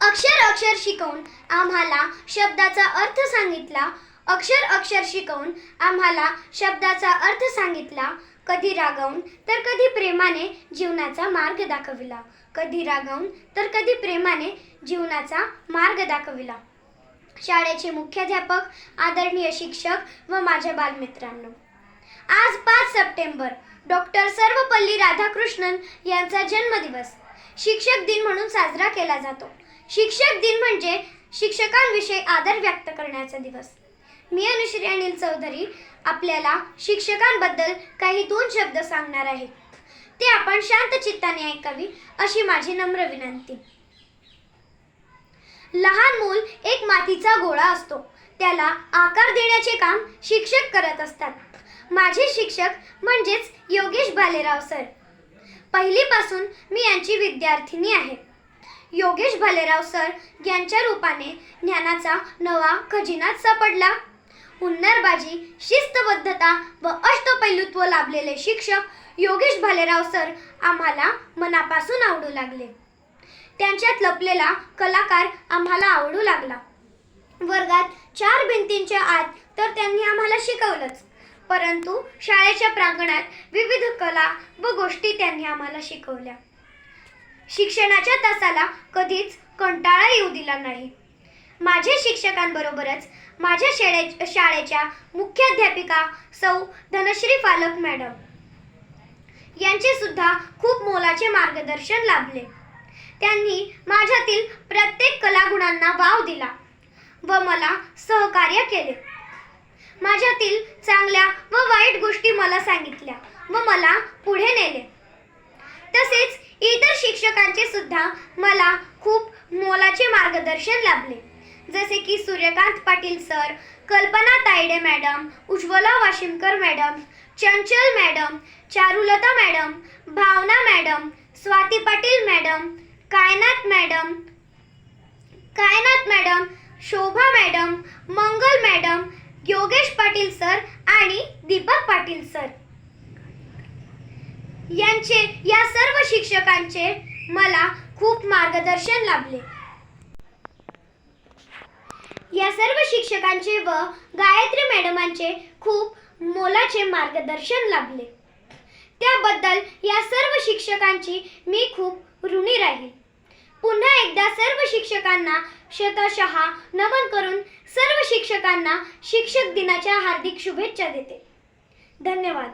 अक्षर अक्षर शिकवून आम्हाला शब्दाचा अर्थ सांगितला. अक्षर अक्षर शिकवून आम्हाला शब्दाचा अर्थ सांगितला. कधी रागवून तर कधी प्रेमाने जीवनाचा मार्ग दाखविला. कधी रागवून तर कधी प्रेमाने जीवनाचा मार्ग दाखविला. शाळेचे मुख्याध्यापक आदरणीय शिक्षक व माझ्या बालमित्रांनो आज पाच सप्टेंबर डॉक्टर सर्वपल्ली राधाकृष्णन यांचा जन्मदिवस. शिक्षक दिन म्हणून साजरा केला जातो. शिक्षक दिन म्हणजे शिक्षकांविषयी आदर व्यक्त करण्याचा दिवस. मी अनुश्री अनिल चौधरी आपल्याला शिक्षकांबद्दल काही दोन शब्द सांगणार आहे. ते आपण शांत चित्ताने ऐकावी अशी माझी नम्र विनंती. लहान मूल एक मातीचा गोळा असतो. त्याला आकार देण्याचे काम शिक्षक करत असतात. माझे शिक्षक म्हणजेच योगेश भालेराव सर. पहिलीपासून मी यांची विद्यार्थिनी आहे. योगेश भालेराव सर यांच्या रूपाने ज्ञानाचा नवा खजिनाच सापडला. हुन्नरबाजी शिस्तबद्धता व अष्टपैलुत्व लाभलेले शिक्षक योगेश भालेराव सर आम्हाला मनापासून आवडू लागले. त्यांच्यात लपलेला कलाकार आम्हाला आवडू लागला. वर्गात चार भिंतींच्या आत तर त्यांनी आम्हाला शिकवलंच. परंतु शाळेच्या प्रांगणात विविध कला व गोष्टी त्यांनी आम्हाला शिकवल्या. शिक्षणाच्या तासाला कधीच कंटाळा येऊ दिला नाही. माझ्या शिक्षकांबरोबरच माझ्या शाळे शाळेच्या मुख्याध्यापिका सौ धनश्री फालक मॅडम यांचे सुद्धा खूप मोलाचे मार्गदर्शन लाभले. त्यांनी माझ्यातील प्रत्येक कलागुणांना वाव दिला व मला सहकार्य केले. माझ्यातील चांगल्या व वाईट गोष्टी मला सांगितल्या व मला पुढे नेले. तसेच इतर शिक्षकांचे सुद्धा मला खूप मोलाचे मार्गदर्शन लाभले. जसे की Suryakant Patil sir Kalpana Taide madam Ujjwala Washimkar madam Chanchal madam Charulata madam Bhavana madam Swati Patil madam Kainath madam Kainath madam Shobha madam Mangal madam Yogesh Patil sir आणि दीपक पाटील सर. यांचे या सर्व शिक्षकांचे मला खूप मार्गदर्शन लाभले. या सर्व शिक्षकांचे व गायत्री मॅडमांचे खूप मोलाचे मार्गदर्शन लाभले. त्याबद्दल या सर्व शिक्षकांची मी खूप ऋणी राहील. पुन्हा एकदा सर्व शिक्षकांना शतशः नमन करून सर्व शिक्षकांना शिक्षक दिनाच्या हार्दिक शुभेच्छा देते. धन्यवाद.